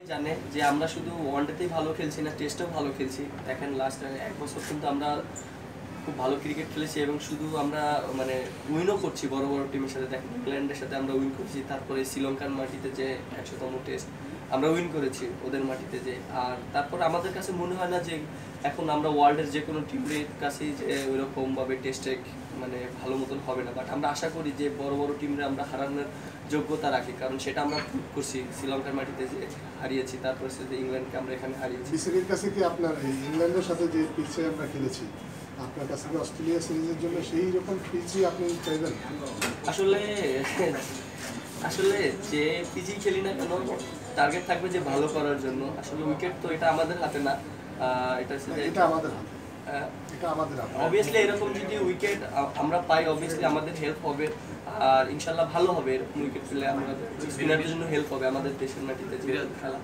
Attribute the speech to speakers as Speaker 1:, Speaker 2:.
Speaker 1: জানে যে আমরা শুধু ওয়ানডেতেই ভালো খেলছি না টেস্টেও ভালো খেলছি। দেখেন লাস্ট এক বছর কিন্তু আমরা খুব ভালো ক্রিকেট খেলেছি এবং শুধু আমরা মানে উইনও করছি বড় বড় টিমের সাথে। দেখেন ইংল্যান্ডের সাথে আমরা উইন করছি, তারপরে শ্রীলঙ্কার মাটিতে যে একশোতম টেস্ট আমরা উইন করেছি ওদের মাটিতে যে আর তারপর আমাদের কাছে মনে হয় না যে এখন আমরা ওয়ার্ল্ডের যে কোনো টিমের কাছেই যে ওইরকমভাবে টেস্টে মানে ভালো মতন হবে না। বাট আমরা আশা করি যে বড় বড় টিমরা আমরা হারানোর যোগ্যতা রাখি কারণ সেটা আমরা prove করছি। শ্রীলঙ্কার মাটিতে যে হারিয়েছি তারপরে সাথে ইংল্যান্ডকে আমরা এখানে হারিয়েছি।
Speaker 2: বিসিবির কাছে কি আপনার ইংল্যান্ডের সাথে যে পিচে আমরা খেলেছি আপনার কাছে কি অস্ট্রেলিয়া সিরিজের জন্য সেই রকম পিচই আপনি চাইবেন?
Speaker 1: আসলে আসলে যে পিজি খেলি না কেন টার্গেট থাকবে যে ভালো করার জন্য। আসলে উইকেট তো এটা আমাদের হাতে না। এটা হচ্ছে
Speaker 2: এটা আমাদের হাতে। আমাদের
Speaker 1: অবভিয়াসলি এরকম যদি উইকেট আমরা পাই অবভিয়াসলি আমাদের হেল্প হবে। আর ইনশাল্লাহ ভালো হবে এরকম উইকেট পেলে। আমাদের স্পিনারদের জন্য হেল্প হবে আমাদের দেশের মাটিতে খেলা।